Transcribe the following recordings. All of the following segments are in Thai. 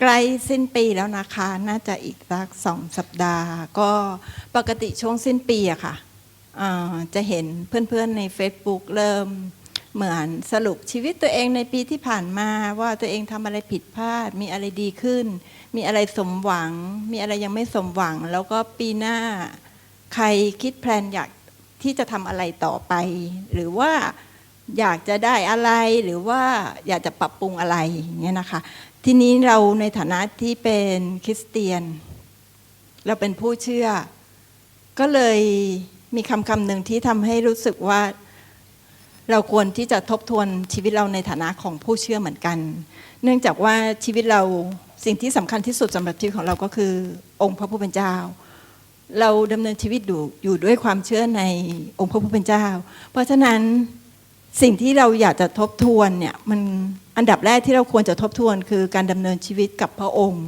ใกล้สิ้นปีแล้วนะคะ น่าจะอีกสักสองสัปดาห์ ก็ปกติช่วงสิ้นปีอะค่ะอ่าจะเห็นเพื่อนๆใน Facebook เริ่มเหมือนสรุปชีวิตตัวเองในปีที่ผ่านมาว่าตัวเองทำอะไรผิดพลาด มีอะไรดีขึ้น มีอะไรสมหวัง มีอะไรยังไม่สมหวัง แล้วก็ปีหน้าใครคิดแพลนอยากที่จะทำอะไรต่อไป หรือว่าอยากจะได้อะไรหรือว่าอยากจะปรับปรุงอะไรอย่างเงี้ยนะคะ ทีนี้เราในฐานะที่เป็นคริสเตียน เราเป็นผู้เชื่อ ก็เลยมีคำคำหนึ่งที่ทำให้รู้สึกว่า เราควรที่จะทบทวนชีวิตเราในฐานะของผู้เชื่อเหมือนกัน เนื่องจากว่าชีวิตเราสิ่งที่สำคัญที่สุดสำหรับชีวิตของเราก็คือ องค์พระผู้เป็นเจ้า เราดำเนินชีวิตอยู่อยู่ด้วยความเชื่อในองค์พระผู้เป็นเจ้า เพราะฉะนั้นสิ่งที่เราอยากจะทบทวนเนี่ยมัน อันดับแรกที่เราควรจะทบทวนคือการดำเนินชีวิตกับพระองค์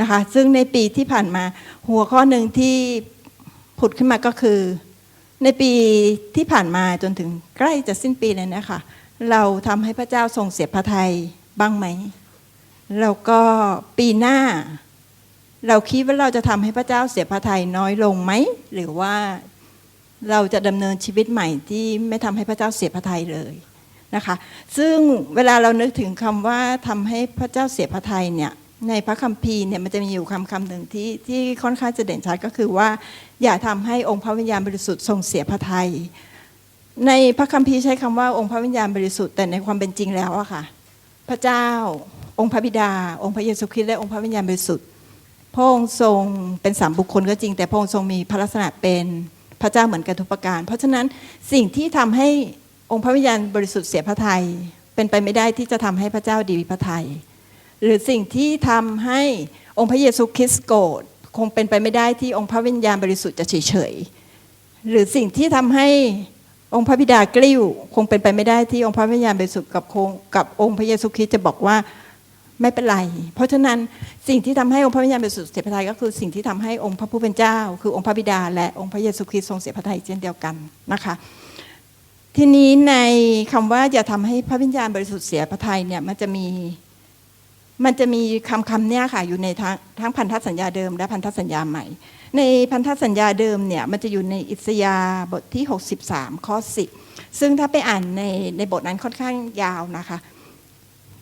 นะคะซึ่งในปีที่ผ่านมาหัวข้อหนึ่งที่ผุดขึ้นมาก็คือ ในปีที่ผ่านมาจนถึงใกล้จะสิ้นปีเลยนะคะเราทำให้พระเจ้าทรงเสียพระทัยบ้างไหมแล้วก็ปีหน้า เราคิดว่าเราจะทำให้พระเจ้าเสียพระทัยน้อยลงไหมหรือว่าเราจะดำเนินชีวิตใหม่ที่ไม่ทำให้พระเจ้าเสียพระทัยเลย นะคะ ซึ่งเวลาเรานึกถึงคำว่าทำให้พระเจ้าเสียพระทัยเนี่ยในพระคัมภีร์เนี่ยมันจะมีอยู่คำคำหนึ่งที่ที่ค่อนข้างจะเด่นชัดก็คือว่า อย่าทำให้องค์พระวิญญาณบริสุทธิ์ทรงเสียพระทัยในพระคัมภีร์ใช้คำว่าองค์พระวิญญาณบริสุทธิ์แต่ในความเป็นจริงแล้วอะค่ะ พระเจ้า องค์พระบิดา องค์พระเยซูคริสต์และองค์พระวิญญาณบริสุทธิ์พระองค์ทรงเป็นสามบุคคลก็จริง แต่พระองค์ทรงมีพระลักษณะเป็นพระเจ้าเหมือนกันทุกประการ เพราะฉะนั้นสิ่งที่ทำให้ องค์พระวิญญาณบริสุทธิ์เสียพระทัยเป็นไปไม่ได้ที่จะทำให้พระเจ้าดีพระทัยหรือสิ่งที่ทำให้องค์พระเยซูคริสต์โกรธคงเป็นไปไม่ได้ที่องค์พระวิญญาณบริสุทธิ์จะเฉยๆหรือสิ่งที่ทำให้องค์พระบิดากลิ้ว คงเป็นไปไม่ได้ที่องค์พระวิญญาณบริสุทธิ์กับคงกับองค์พระเยซูคริสต์จะบอกว่าไม่เป็นไร เพราะฉะนั้นสิ่งที่ทำให้องค์พระวิญญาณบริสุทธิ์เสียพระทัยก็คือสิ่งที่ทำให้องค์พระผู้เป็นเจ้า คือองค์พระบิดา และองค์พระเยซูคริสต์ทรงเสียพระทัยเช่นเดียวกันนะคะ ทีนี้ในคำว่าอย่าทำให้พระวิญญาณบริสุทธิ์เสียพระทัยเนี่ยมันจะมีมันจะมีคำคำเนี่ยค่ะอยู่ในทั้งทั้งพันธสัญญาเดิม และพันธสัญญาใหม่ ในพันธสัญญาเดิมเนี่ยมันจะอยู่ในอิสยาบทที่ 63ข้อ10 ซึ่งถ้าไปอ่านในในบทนั้นค่อนข้างยาวนะคะ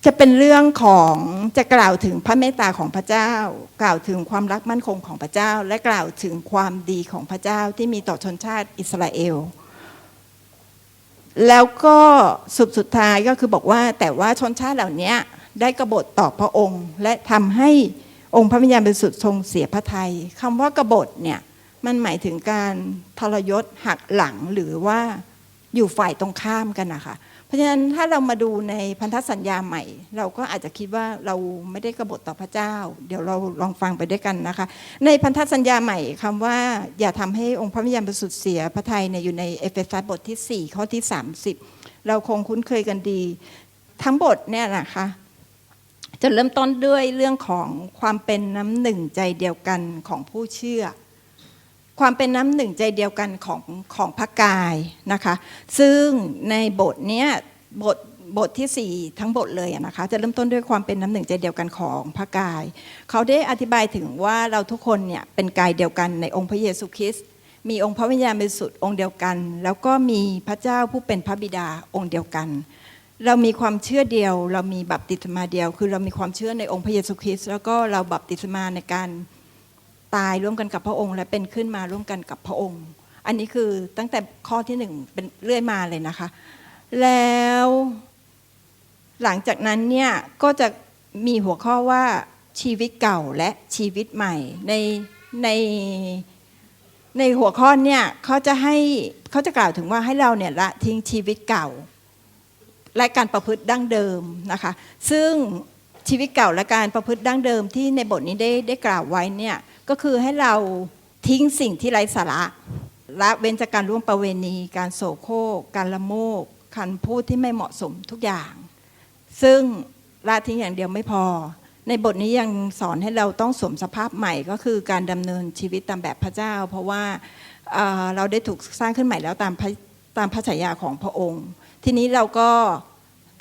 จะเป็นเรื่องของจะกล่าวถึงพระเมตตาของพระเจ้า กล่าวถึงความรักมั่นคงของพระเจ้า และกล่าวถึงความดีของพระเจ้าที่มีต่อชนชาติอิสราเอล แล้วก็สุดสุดท้ายก็คือบอกว่าแต่ว่าชนชาติเหล่านี้ได้กบฏต่อพระองค์ และทำให้องค์พระวิญญาณบริสุทธิ์ทรงเสียพระทัยคำว่ากบฏเนี่ยมันหมายถึงการทรยศหักหลังหรือว่าอยู่ฝ่ายตรงข้ามกันนะคะ ราะฉะนั้นถ้าเรามาดูในพันธสัญญาใหม่ เราก็อาจจะคิดว่าเราไม่ได้กบฏต่อพระเจ้า เดี๋ยวเราลองฟังไปด้วยกันนะคะ ในพันธสัญญาใหม่คำว่าอย่าทำให้องค์พระวิญญาณบริสุทธิ์เสียพระทัยเนี่ยอยู่ในเอเฟซัสบทที่ 4 ข้อที่ 30 เราคงคุ้นเคยกันดี ทั้งบทเนี่ยนะคะจะเริ่มต้นด้วยเรื่องของความเป็นน้ำหนึ่งใจเดียวกันของผู้เชื่อ ความเป็นน้ำหนึ่งใจเดียวกันของของพระกายนะคะ ซึ่งในบทเนี้ยบทบทที่ 4 ทั้งบทเลยนะคะ จะเริ่มต้นด้วยความเป็นน้ำหนึ่งใจเดียวกันของพระกาย เขาได้อธิบายถึงว่าเราทุกคนเนี่ยเป็นกายเดียวกันในองค์พระเยซูคริสต์มีองค์พระวิญญาณบริสุทธิ์องค์เดียวกัน แล้วก็มีพระเจ้าผู้เป็นพระบิดาองค์เดียวกัน เรามีความเชื่อเดียว เรามีบัพติศมาเดียว คือเรามีความเชื่อในองค์พระเยซูคริสต์แล้วก็เราบัพติศมาในการ ตายร่วมกันกับพระองค์ และเป็นขึ้นมาร่วมกันกับพระองค์ อันนี้คือตั้งแต่ข้อที่หนึ่งเป็นเรื่อยมาเลยนะคะ แล้วหลังจากนั้นเนี่ยก็จะมีหัวข้อว่าชีวิตเก่าและชีวิตใหม่ ในในในหัวข้อเนี่ยเขาจะให้เขาจะกล่าวถึงว่าให้เราเนี่ยละทิ้งชีวิตเก่า และการประพฤติดั้งเดิมนะคะ ซึ่งชีวิตเก่าและการประพฤติดั้งเดิมที่ในบทนี้ได้ได้กล่าวไว้เนี่ย ก็คือให้เราทิ้งสิ่งที่ไร้สาระละเว้นจากการร่วมประเวณี การโสโครกการละโมบคำพูดที่ไม่เหมาะสมทุกอย่าง ซึ่งละทิ้งอย่างเดียวไม่พอ ในบทนี้ยังสอนให้เราต้องสวมสภาพใหม่ก็คือการดำเนินชีวิตตามแบบพระเจ้า เพราะว่าเเราได้ถูกสร้างขึ้นใหม่แล้วตามพระตามพระฉายาของพระองค์ ทีนี้เราก็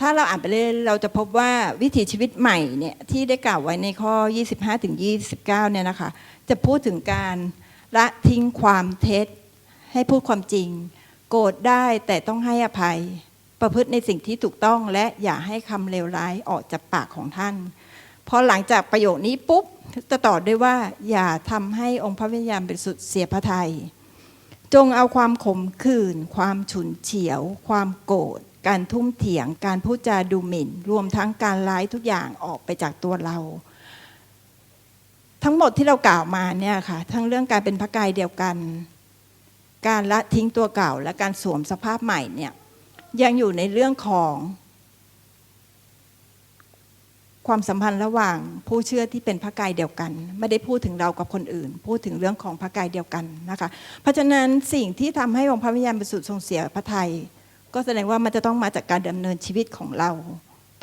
ถ้าเราอ่านไปเรื่อยเราจะพบว่าวิถีชีวิตใหม่เนี่ยที่ได้กล่าวไว้ในข้อ 25ถึง29เนี่ยนะคะ จะพูดถึงการละทิ้งความเท็จ ให้พูดความจริง โกรธได้แต่ต้องให้อภัย ประพฤติในสิ่งที่ถูกต้องและอย่าให้คำเลวร้ายออกจากปากของท่านพอหลังจากประโยคนี้ปุ๊บจะต่อด้วยว่า อย่าทำให้องค์พระวิญญาณเป็นสุดเสียพระทยัยจงเอาความขมขื่นความฉุนเฉียว ความโกรธ การทุ่มเถียงการพูดจาดูหมิ่น รวมทั้งการร้ายทุกอย่างออกไปจากตัวเรา ทั้งหมดที่เรากล่าวมาเนี่ยค่ะ ทั้งเรื่องการเป็นพระกายเดียวกัน การละทิ้งตัวเก่า และการสวมสภาพใหม่เนี่ยยังอยู่ในเรื่องของ ความสัมพันธ์ระหว่างผู้เชื่อที่เป็นพระกายเดียวกัน ไม่ได้พูดถึงเรากับคนอื่น พูดถึงเรื่องของพระกายเดียวกันนะคะ เพราะฉะนั้นสิ่งที่ทำให้องค์พระวิญญาณบริสุทธิ์ทรงเสียพระทัย ก็แสดงว่ามันจะต้องมาจากการดำเนินชีวิตของเรา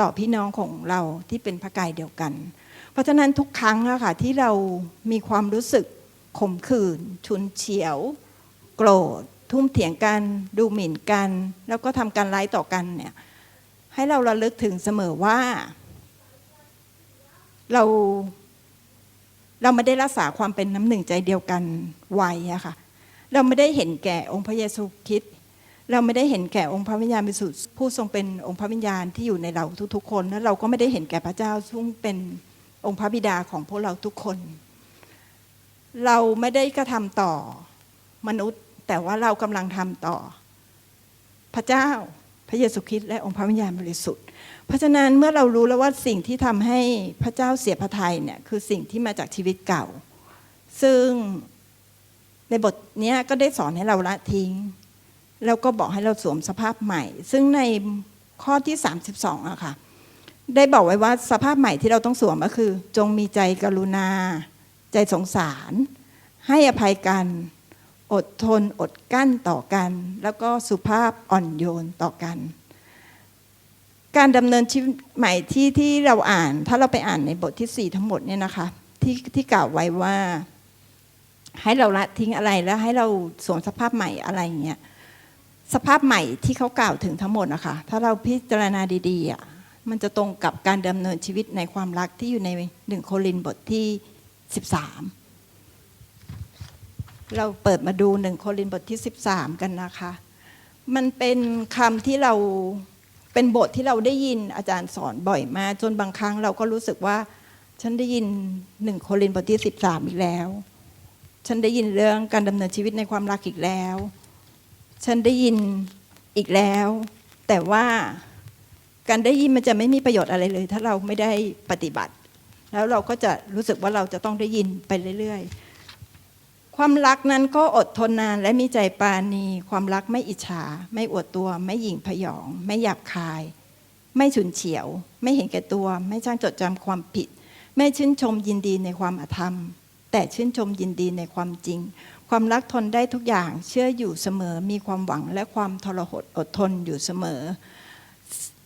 ต่อพี่น้องของเราที่เป็นพระกายเดียวกัน เพราะฉะนั้นทุกครั้งอะค่ะที่เรามีความรู้สึกขมขื่นฉุนเฉียว โกรธ ทุ่มเถียงกัน ดูหมิ่นกัน แล้วก็ทำการร้ายต่อกันเนี่ยให้เราระลึกถึงเสมอว่า เราเราไม่ได้รักษาความเป็นน้ำหนึ่งใจเดียวกันไว้อะค่ะ เราไม่ได้เห็นแก่องค์พระเยซูคริสต์ เราไม่ได้เห็นแก่องค์พระวิญญาณบริสุทธิ์ผู้ทรงเป็นองค์พระวิญญาณที่อยู่ในเราทุกๆ คน และเราก็ไม่ได้เห็นแก่พระเจ้าซึ่งเป็นองค์พระบิดาของพวกเราทุกคน เราไม่ได้กระทำต่อมนุษย์ แต่ว่าเรากำลังทำต่อ พระเจ้าพระเยซูคริสต์และองค์พระวิญญาณบริสุทธิ์ เพราะฉะนั้นเมื่อเรารู้แล้วว่าสิ่งที่ทำให้พระเจ้าเสียพระทัยเนี่ยคือสิ่งที่มาจากชีวิตเก่า ซึ่งในบทนี้ก็ได้สอนให้เราละทิ้ง แล้วก็บอกให้เราสวมสภาพใหม่ ซึ่งในข้อที่ 32อะค่ะ ได้บอกไว้ว่าสภาพใหม่ที่เราต้องสวมก็คือ จงมีใจกรุณา ใจสงสาร ให้อภัยกัน อดทนอดกั้นต่อกัน แล้วก็สุภาพอ่อนโยนต่อกัน การดำเนินชีวิตใหม่ที่ที่เราอ่าน ถ้าเราไปอ่านในบทที่สี่ทั้งหมดเนี่ยนะคะ ที่ที่กล่าวไว้ว่า ให้เราละทิ้งอะไรแล้วให้เราสวมสภาพใหม่อะไรอย่างเงี้ย สภาพใหม่ที่เขากล่าวถึงทั้งหมดนะคะถ้าเราพิจารณาดีๆอะมันจะตรงกับการดำเนินชีวิตในความรักที่อยู่ในหนึ่งโครินบทที่สิบสามเราเปิดมาดูหนึ่งโครินบทที่สิบสามกันนะคะ มันเป็นคำที่เราเป็นบทที่เราได้ยินอาจารย์สอนบ่อยมากจนบางครั้งเราก็รู้สึกว่า ฉันได้ยินหนึ่งโครินบทที่สิบสามอีกแล้ว ฉันได้ยินเรื่องการดำเนินชีวิตในความรักอีกแล้ว ฉันได้ยินอีกแล้ว แต่ว่าการได้ยินมันจะไม่มีประโยชน์อะไรเลย ถ้าเราไม่ได้ปฏิบัติ แล้วเราก็จะรู้สึกว่าเราจะต้องได้ยินไปเรื่อย ๆ ความรักนั้นก็อดทนนานและมีใจปาณี ความรักไม่อิจฉา ไม่อวดตัว ไม่หยิ่งพยอง ไม่หยาบคาย ไม่ฉุนเฉียว ไม่เห็นแก่ตัว ไม่ช่างจดจำความผิด ไม่ชื่นชมยินดีในความอธรรม แต่ชื่นชมยินดีในความจริง ความรักทนได้ทุกอย่างเชื่ออยู่เสมอมีความหวังและความทรหดอดทนอยู่เสมอ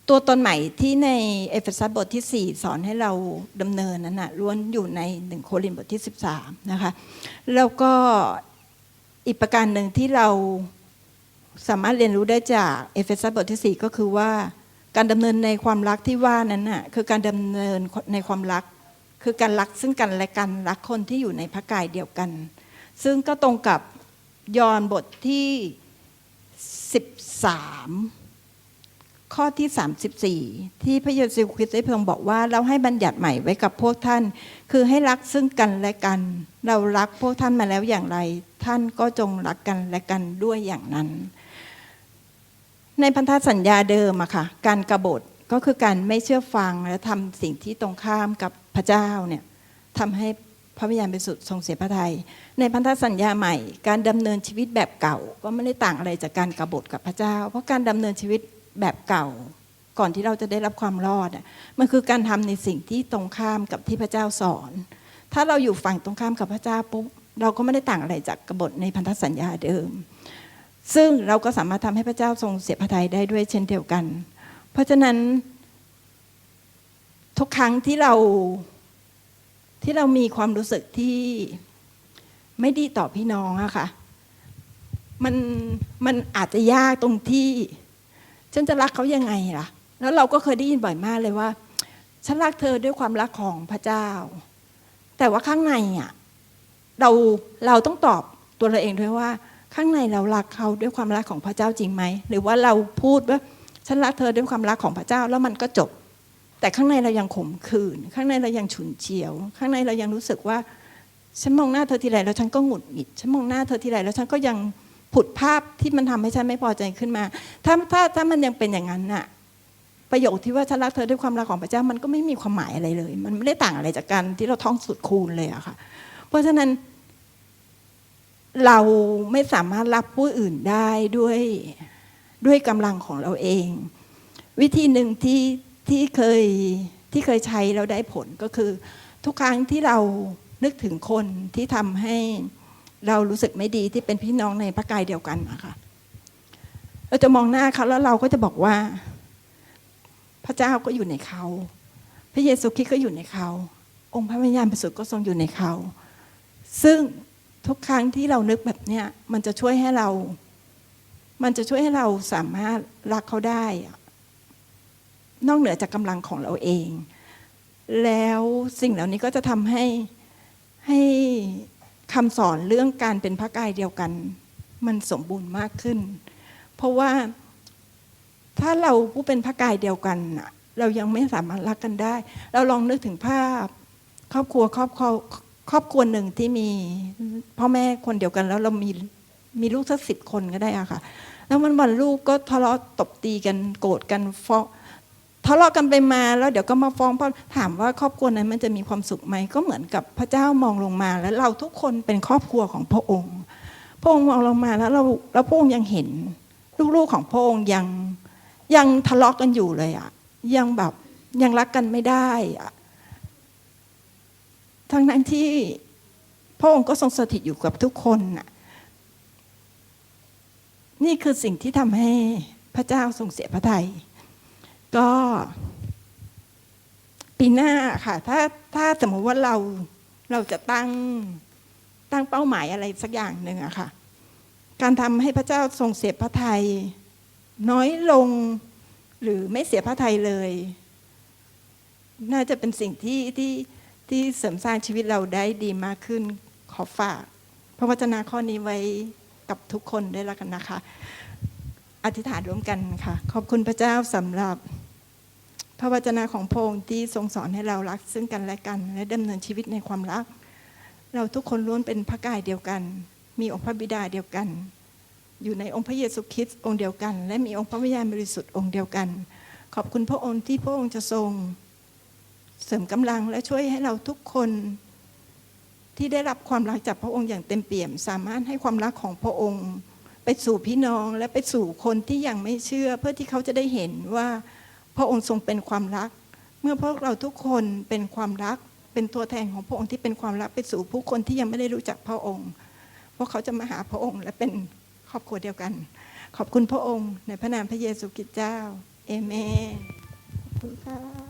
ตัวตนใหม่ที่ในเอเฟซัสบทที่ 4 สอนให้เราดำเนินนั้นนะล้วนอยู่ในหนึ่งโครินบทที่ 13 นะคะ แล้วก็อีกประการหนึ่งที่เราสามารถเรียนรู้ได้จากเอเฟซัสบทที่ 4 ก็คือว่าการดำเนินในความรักที่ว่านั้นน่ะคือการดำเนินในความรัก คือการรักซึ่งกันและกันรักคนที่อยู่ในพระกายเดียวกัน ซึ่งก็ตรงกับยอห์นบทที่ 13 ข้อที่ 34 ที่พระเยซูคริสต์ได้เพียงบอกว่า เราให้บัญญัติใหม่ไว้กับพวกท่าน คือให้รักซึ่งกันและกัน เรารักพวกท่านมาแล้วอย่างไร ท่านก็จงรักกันและกันด้วยอย่างนั้น ในพันธสัญญาเดิมอะค่ะ การกรบฏก็คือการไม่เชื่อฟังและทำสิ่งที่ตรงข้ามกับพระเจ้าเนี่ยทำให้ พระวิญญาณบริสุทธิ์ทรงเสียพระทยัยในพันธสัญญาใหม่ การดำเนินชีวิตแบบเก่า ก็ไม่ได้ต่างอะไรจากการกบฏกับพระเจ้า เพราะการดำเนินชีวิตแบบเก่า ก่อนที่เราจะได้รับความรอดมันคือการทำในสิ่งที่ตรงข้ามกับที่พระเจ้าสอน ถ้าเราอยู่ฝั่งตรงข้ามกับพระเจ้าปุ๊บเราก็ไม่ได้ต่างอะไรจากกบฏในพันธสัญญาเดิม ซึ่งเราก็สามารถทำให้พระเจ้าทรงเสียพระทัยได้ด้วยเช่นเดียวกัน เพราะฉะนั้นทุกครั้งที่เรา ที่เรามีความรู้สึกที่ไม่ดีต่อพี่น้องอะค่ะ มันมันอาจจะยากตรงที่ ฉันจะรักเขายังไงล่ะ แล้วเราก็เคยได้ยินบ่อยมากเลยว่า ฉันรักเธอด้วยความรักของพระเจ้า แต่ว่าข้างในอะเราเราต้องตอบตัวเราเองด้วยว่า ข้างในเรารักเขาด้วยความรักของพระเจ้าจริงไหมหรือว่าเราพูดว่าฉันรักเธอด้วยความรักของพระเจ้าแล้วมันก็จบ แต่ข้างในเรายังขมขื่นข้างในเรายังฉุนเฉียว ข้างในเรายังรู้สึกว่า ฉันมองหน้าเธอทีไรแล้วฉันก็หงุดหงิด ฉันมองหน้าเธอทีไรแล้วฉันก็ยังผุดภาพที่มันทำให้ฉันไม่พอใจขึ้นมา ถ้าถ้าถ้ามันยังเป็นอย่างนั้นน่ะ ประโยคที่ว่าฉันรักเธอด้วยความรักของพระเจ้ามันก็ไม่มีความหมายอะไรเลย มันไม่ได้ต่างอะไรจากการที่เราท่องสุดคูณเลยอะค่ะ เพราะฉะนั้น เราไม่สามารถรับผู้อื่นได้ด้วยด้วยกำลังของเราเอง วิธีหนึ่งที่ ที่เคยที่เคยใช้แล้วได้ผลก็คือ ทุกครั้งที่เรานึกถึงคนที่ทำให้เรารู้สึกไม่ดีที่เป็นพี่น้องในพระกายเดียวกันนะคะเราจะมองหน้าเขาแล้วเราก็จะบอกว่า พระเจ้าก็อยู่ในเขา พระเยซูคริสต์ก็อยู่ในเขา องค์พระวิญญาณบริสุทธิ์ก็ทรงอยู่ในเขา ซึ่งทุกครั้งที่เรานึกแบบเนี้ยมันจะช่วยให้เรา มันจะช่วยให้เราสามารถรักเขาได้อะ นอกเหนือจากกำลังของเราเอง แล้วสิ่งเหล่านี้ก็จะทำให้ให้คำสอนเรื่องการเป็นพระกายเดียวกัน มันสมบูรณ์มากขึ้น เพราะว่าถ้าเราผู้เป็นพระกายเดียวกันเรายังไม่สามารถรักกันได้ เราลองนึกถึงภาพ ครอบครัวครอบครัวครอบครัวหนึ่งที่มีพ่อแม่คนเดียวกันแล้วเรามีมีลูกสักสิบคนก็ได้อะค่ะ แล้ววันวันลูกก็ทะเลาะตบตีกันโกรธกันฟ้อง ทะเลาะกันไปมาแล้วเดี๋ยวก็มาฟ้องพ่อถามว่าครอบครัวนั้นมันจะมีความสุขไหมก็เหมือนกับพระเจ้ามองลงมา แล้วเราทุกคนเป็นครอบครัวของพระองค์ พระองค์มองลงมาแล้วเราแล้วพระองค์ยังเห็น ลูกๆของพระองค์ยังยังทะเลาะกันอยู่เลยอะยังแบบยังรักกันไม่ได้อะทั้งนั้นที่พระองค์ก็ทรงสถิตอยู่กับทุกคนน่ะนี่คือสิ่งที่ทำให้พระเจ้าทรงเสียพระทัย ก็ ปีหน้าค่ะ ถ้าถ้าสมมติว่าเราเราจะตั้งตั้งเป้าหมายอะไรสักอย่างหนึ่งอะค่ะ การทำให้พระเจ้าทรงเสียพระทัยน้อยลงหรือไม่เสียพระทัยเลย น่าจะเป็นสิ่งที่ที่ที่เสริมสร้างชีวิตเราได้ดีมากขึ้นขอฝากพระวจนะข้อนี้ไว้กับทุกคนได้วยละกันนะคะ อธิษฐานร่วมกันค่ะ ขอบคุณพระเจ้าสำหรับ พระวจนะของพระองค์ที่ทรงสอนให้เรารัก ซึ่งกันและกัน และดำเนินชีวิตในความรัก เราทุกคนล้วนเป็นพระกายเดียวกัน มีองค์พระบิดาเดียวกัน อยู่ในองค์พระเยซูคริสต์องค์เดียวกัน และมีองค์พระวิญญาณบริสุทธิ์องค์เดียวกัน ขอบคุณพระองค์ที่พระองค์จะทรงเสริมกำลังและช่วยให้เราทุกคนที่ได้รับความรักจากพระองค์อย่างเต็มเปี่ยม สามารถให้ความรักของพระองค์ ไปสู่พี่น้องและไปสู่คนที่ยังไม่เชื่อ เพื่อที่เขาจะได้เห็นว่า พระองค์ทรงเป็นความรัก เมื่อพวกเราทุกคนเป็นความรัก เป็นตัวแทนของพระองค์ที่เป็นความรักไปสู่ผู้คนที่ยังไม่ได้รู้จักพระองค์เพราะเขาจะมาหาพระองค์และเป็นครอบครัวเดียวกัน ขอบคุณพระองค์ในพระนามพระเยซูคริสต์เจ้า เอเมนขอบคุณค่ะ